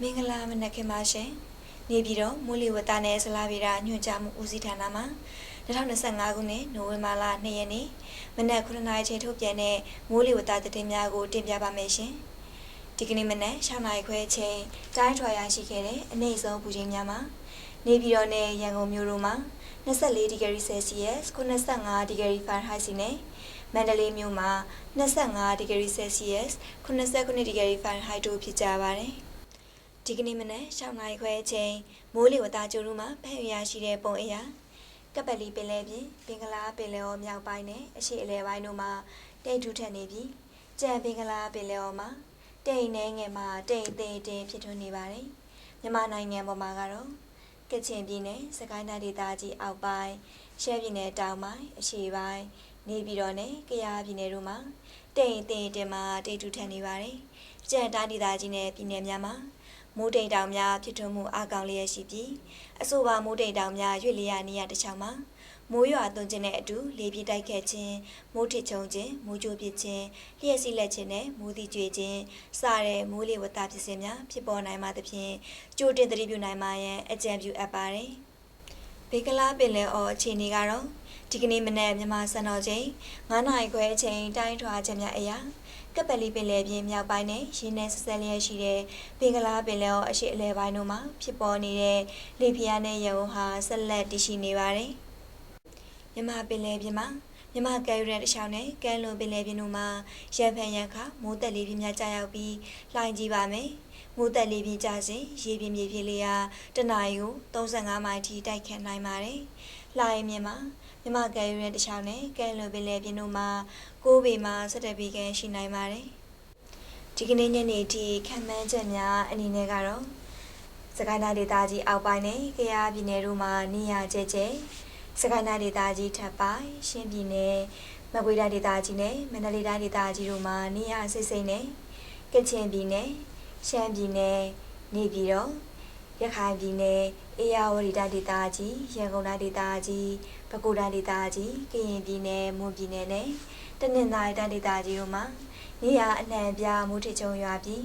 မင်္ဂလာမနက်ခင်းပါရှင်။နေပြည်တော်မိုးလေဝသနဲ့ဇလာဗေဒညွှန်ကြားမှုဦးစီးဌာနမှ2025ခုနှစ်နိုဝင်ဘာလ2ရက်နေ့မနက်9:00နာရီချိန်ထုတ်ပြန်တဲ့မိုးလေဝသသတင်းများကိုတင်ပြပါမယ်ရှင်။ဒီကနေ့မနက်6:00နာရီခွဲချိန်တိုင်းထွာရရှိခဲ့တဲ့အနည်းဆုံးပူချိန်များမှာနေပြည်တော်နဲ့ရန်ကုန်မြို့တို့မှာ24ဒီဂရီဆယ်စီယပ်85ဒီဂရီဖာရင်ဟိုက်စီနဲ့မန္တလေးမြို့မှာ25ဒီဂရီဆယ်စီယပ်89ဒီဂရီဖာရင်ဟိုက်တို့ဖြစ်ကြပါတယ်။ ဒီကနေ့မနက်6နာရီခွဲအချိန်မိုးလေဝသကြိုးတို့မှာဖက်ရရှိတဲ့ပုံအရာကပလီပင်လယ်ပြင်ပင်ကလားပင်လယ်ော်မြောက်ပိုင်းနဲ့အရှေ့အလယ်ပိုင်းတို့မှာတိတ်ထူထက်နေပြီးကြံပင်ကလားပင်လယ်ော်မှာတိတ်နေငယ်မှာတိတ်သေးတင်ဖြစ်ထွန်းနေပါတယ်။မြန်မာနိုင်ငံပေါ်မှာကတော့ကချင်ပြည်နယ်စကိုင်းတိုင်းဒေသကြီးအောက်ပိုင်းရှမ်းပြည်နယ်တောင်ပိုင်းအရှေ့ပိုင်းနေပြည်တော်နဲ့ကယားပြည်နယ်တို့မှာတိတ်သေးတင်မှာတိတ်ထူထက်နေပါတယ်။ကြံတိုင်းဒေသကြီးနဲ့ပြည်နယ်များမှာ မိုးတိမ်တောင်များဖြစ်ထွန်းမှုအကောင်လျက်ရှိပြီးအဆိုပါမိုးတိမ်တောင်များရွေ့လျာနေရတစ်ချောင်းမှာမိုးရွာသွန်းခြင်းနဲ့အတူလေပြင်းတိုက်ခတ်ခြင်းမိုးထစ်ချုံခြင်းမိုးကြိုးပစ်ခြင်းလျှက်စီးလက်ခြင်းနဲ့မိုးတိကျွေခြင်းစတဲ့မိုးလေဝသဖြစ်စဉ်များဖြစ်ပေါ်နိုင်မှသဖြင့်ကြိုတင်သတိပြုနိုင်မှရန်အကြံပြုအပ်ပါတယ်ဘေကလာပင်လယ်အော်အခြေအနေကတော့ ဒီကနေ့မနက်မြန်မာစံတော်ချိန်9နာရီခွဲအချိန်တိုင်းထွာချက်များအရာကပ်ပလီပင်လယ်ပြင်မြောက်ပိုင်းနဲ့ရင်းနှန်းဆက်ဆက်လျက်ရှိတဲ့ပင်ကလားပင်လယ်အော်အရှိအလဲပိုင်းတို့မှာဖြစ်ပေါ်နေတဲ့လေပြင်းနဲ့ရုံဟာဆက်လက်တည်ရှိနေပါတယ်။မြမပင်လယ်ပြင်မှာမြမကဲယူတဲ့တခြားနဲ့ကဲလွန်ပင်လယ်ပြင်တို့မှာရံဖန်ရံခါမိုးတက်လေးပြင်းများကြာရောက်ပြီးလှိုင်းကြီးပါမယ်။မိုးတက်လေးပြင်းကြစဉ်ရေပြင်းမြေပြင်းလေးဟာတနအီကို35မိုင်ထိတိုက်ခတ်နိုင်ပါတယ်။လှိုင်းမြင်မှာ မြမကဲယူတဲ့တခြားနဲ့ကဲလွန်ပင်လယ်ပြင်တို့မှာ6ပေမှ17ပေခန့်ရှိနိုင်ပါတယ်။ဒီကနေ့ညနေထိခံမှန်းချက်များအနေနဲ့ကတော့စကိုင်းတိုင်းဒေသကြီးအောက်ပိုင်းနဲ့ကယားပြည်နယ်တို့မှာနေရာကျကျစကိုင်းတိုင်းဒေသကြီးထပ်ပိုင်းရှမ်းပြည်နယ်မကွေးတိုင်းဒေသကြီးနဲ့မန္တလေးတိုင်းဒေသကြီးတို့မှာနေရာစိတ်စိတ်နဲ့ကချင်ပြည်နယ်ရှမ်းပြည်နယ်နေပြည်တော် ရခိုင်ပြည်နယ်အေရဝတီတိုင်းဒေသကြီးရန်ကုန်တိုင်းဒေသကြီးပဲခူးတိုင်းဒေသကြီးကရင်ပြည်နယ်မွန်ပြည်နယ်နဲ့တနင်္သာရီတိုင်းဒေသကြီးတို့မှာနေရာအနှံ့ပြားမူထချုံရွာပြီး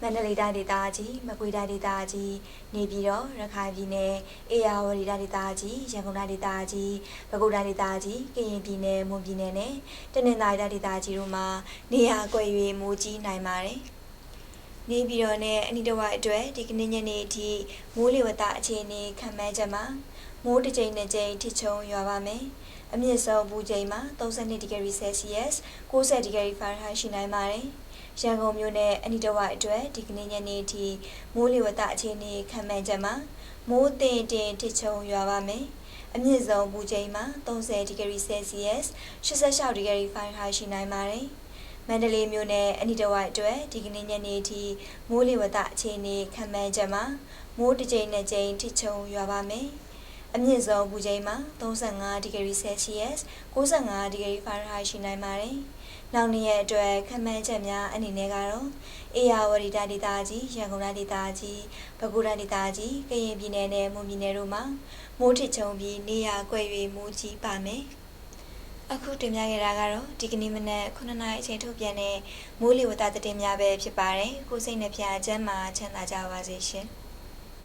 မန္တလေးတိုင်းဒေသကြီးမကွေးတိုင်းဒေသကြီးနေပြည်တော်ရခိုင်ပြည်နယ်အေရဝတီတိုင်းဒေသကြီးရန်ကုန်တိုင်းဒေသကြီးပဲခူးတိုင်းဒေသကြီးကရင်ပြည်နယ်မွန်ပြည်နယ်နဲ့တနင်္သာရီတိုင်းဒေသကြီးတို့မှာနေရာကွက်၍မူကြီးနိုင်ပါတယ် နေပြည်တော်နဲ့အနီးတစ်ဝိုက်အတွက်ဒီကနေ့ညနေအထိမိုးလေဝသအခြေအနေခံမှန်းချက်မှာမိုးတစ်ကြိမ်နှစ်ကြိမ်ထိချုံရွာပါမယ်။အမြင့်ဆုံးပူချိန်မှာ32ဒီဂရီဆယ်စီယပ်60ဒီဂရီဖာရင်ဟိုက်ရှိနိုင်ပါတယ်။ရန်ကုန်မြို့နဲ့အနီးတစ်ဝိုက်အတွက်ဒီကနေ့ညနေထိမိုးလေဝသအခြေအနေခံမှန်းချက်မှာမိုးတင်တင်ထိချုံရွာပါမယ်။အမြင့်ဆုံးပူချိန်မှာ30ဒီဂရီဆယ်စီယပ်86ဒီဂရီဖာရင်ဟိုက်ရှိနိုင်ပါတယ်။ မန္တလေးမြို့နယ်အနီးတစ်ဝိုက်အတွက်ဒီကနေ့ညနေထိမိုးလေဝသအခြေအနေခံမှန်းချက်မှာမိုးတစ်ကြိမ်နှစ်ကြိမ်ထိချုံရွာပါမယ်။အမြင့်ဆုံးပူချိန်မှာ35ဒီဂရီဆယ်စီယပ်65ဒီဂရီဖာရင်ဟိုက်ရှိနိုင်ပါတယ်။နောက်နေ့ရက်အတွက်ခံမှန်းချက်များအနေနဲ့ကတော့အေယာဝတီတိုင်းဒေသကြီးရန်ကုန်တိုင်းဒေသကြီးပဲခူးတိုင်းဒေသကြီးကရင်ပြည်နယ်နဲ့မွန်ပြည်နယ်တို့မှာမိုးထစ်ချုံပြီးနေရာကွက်၍မိုးကြီးပါမယ်။ အခုတင်ပြခဲ့တာကတော့ဒီကနေ့မနက်9နာရီအချိန်ထုတ်ပြန်တဲ့မိုးလေဝသသတင်းများပဲဖြစ်ပါတယ်။ကိုစိတ်နှပြအကျမ်းမှာချမ်းသာကြပါစေရှင်။